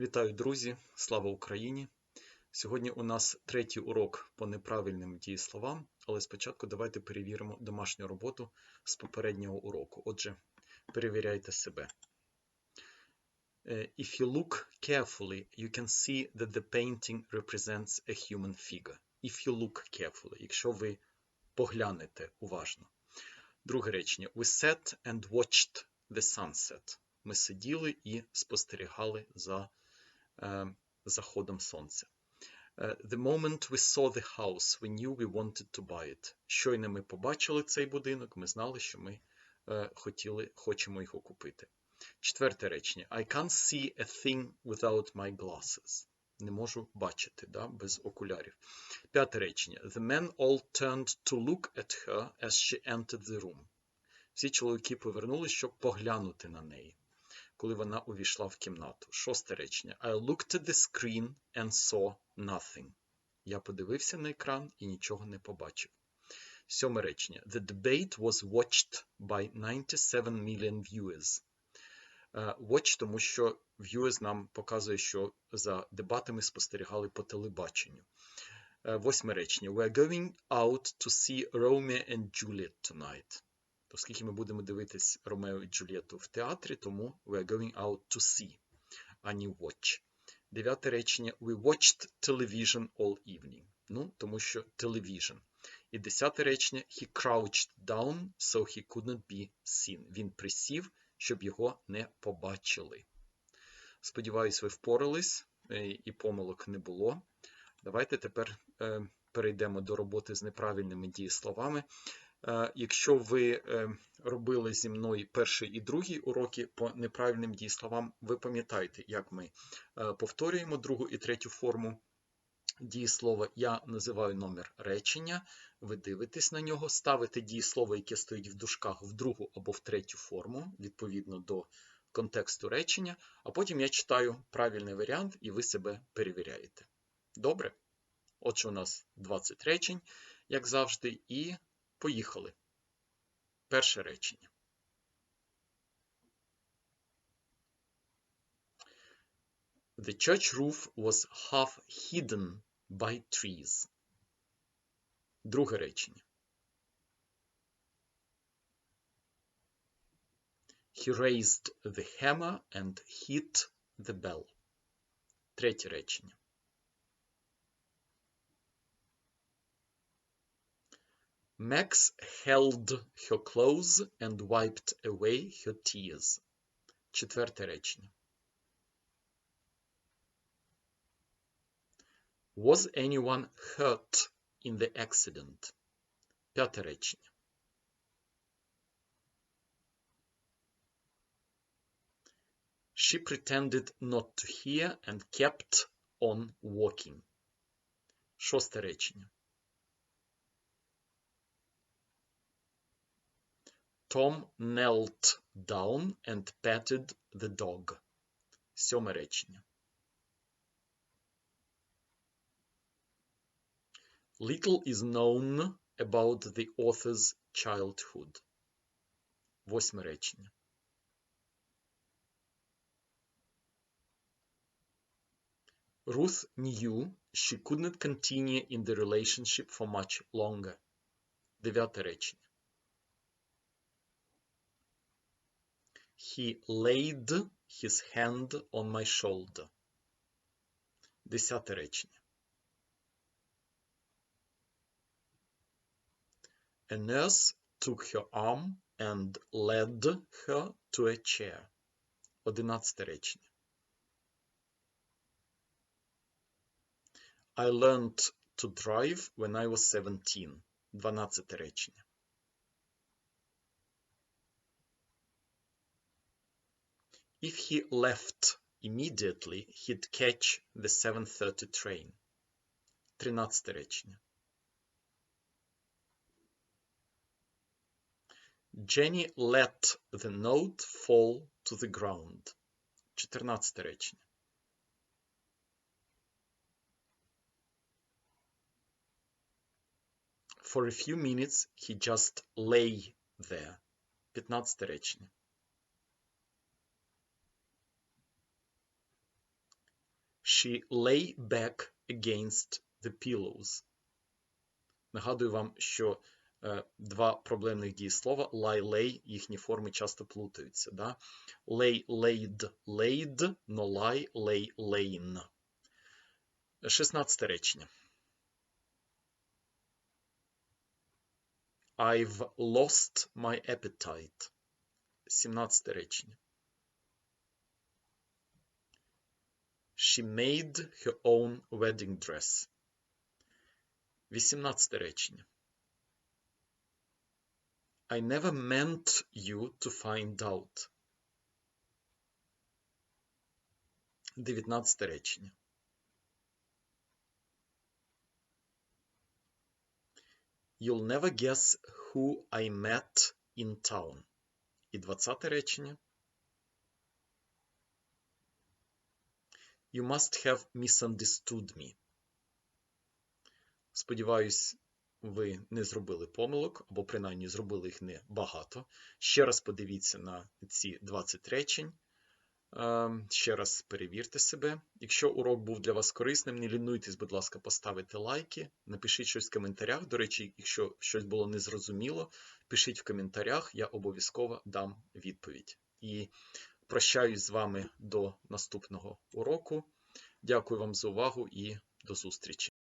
Вітаю, друзі! Слава Україні! Сьогодні у нас третій урок по неправильним дієсловам, але спочатку давайте перевіримо домашню роботу з попереднього уроку. Отже, перевіряйте себе. Е, If you look carefully, you can see that the painting represents a human figure. If you look carefully, якщо ви поглянете уважно. Друге речення. We sat and watched the sunset. Ми сиділи і спостерігали за заходом сонця. Е, The moment we saw the house, we knew we wanted to buy it. Щойно ми побачили цей будинок, ми знали, що ми е, хотіли, хочемо його купити. Четверте речення. I can't see a thing without my glasses. Не можу бачити да, без окулярів. П'яте речення. The men all turned to look at her as she entered the room. Всі чоловіки повернулися, щоб поглянути на неї, коли вона увійшла в кімнату. Шосте речення. I looked at the screen and saw nothing. Я подивився на екран і нічого не побачив. Сьоме речення. The debate was watched by 97 million viewers. Е, Watch, тому що viewers нам показує, що за дебатами спостерігали по телебаченню. Е, Восьме речення. We are going out to see Romeo and Juliet tonight. Оскільки ми будемо дивитись Ромео і Джульєту в театрі, тому we are going out to see, а не watch. Дев'яте речення. We watched television all evening. Ну, тому що television. І десяте речення. He crouched down, so he couldn't be seen. Він присів, щоб його не побачили. Сподіваюсь, ви впорались е, і помилок не було. Давайте тепер е, перейдемо до роботи з неправильними дієсловами. Е, Якщо ви е, робили зі мною перший і другий уроки по неправильним дієсловам, ви пам'ятаєте, як ми е, повторюємо другу і третю форму дієслова. Я називаю номер речення, ви дивитесь на нього, ставите дієслово, яке стоїть в дужках, в другу або в третю форму, відповідно до контексту речення, а потім я читаю правильний варіант, і ви себе перевіряєте. Добре? Отже, у нас 20 речень, як завжди, і поїхали. Перше речення. The church roof was half hidden by trees. Друге речення. He raised the hammer and hit the bell. Третє речення. Max held her clothes and wiped away her tears. Четверте речення. Was anyone hurt in the accident? П'яте речення. She pretended not to hear and kept on walking. Шосте речення. Tom knelt down and patted the dog. Сьоме речення. Little is known about the author's childhood. Восьме речення. Ruth knew she could not continue in the relationship for much longer. Дев'яте речення. He laid his hand on my shoulder. Десяте речення. A nurse took her arm and led her to a chair. Одинадцяте речення. I learned to drive when I was 17. Дванадцяте речення. If he left immediately, he'd catch the 7.30 train. Тринадцяте речення. Jenny let the note fall to the ground. Чотирнадцяте речення. For a few minutes he just lay there. П'ятнадцяте речення. She lay back against the pillows. Нагадую вам, що е, два проблемних дієслова lie, lay, їхні форми часто плутаються. Да? Lay, laid, laid, но lie, lay, lain. 16 речення. I've lost my appetite. 17 речення. She made her own wedding dress. 18 речення. I never meant you to find out. 19 речення. You'll never guess who I met in town. І 20 речення. You must have misunderstood me. Сподіваюсь, ви не зробили помилок, або принаймні зробили їх не багато. Ще раз подивіться на ці 20 речень. Ем, Ще раз перевірте себе. Якщо урок був для вас корисним, не лінуйтесь, будь ласка, поставити лайки, напишіть щось в коментарях. До речі, якщо щось було незрозуміло, пишіть в коментарях, я обов'язково дам відповідь. І прощаюсь з вами до наступного уроку. Дякую вам за увагу і до зустрічі!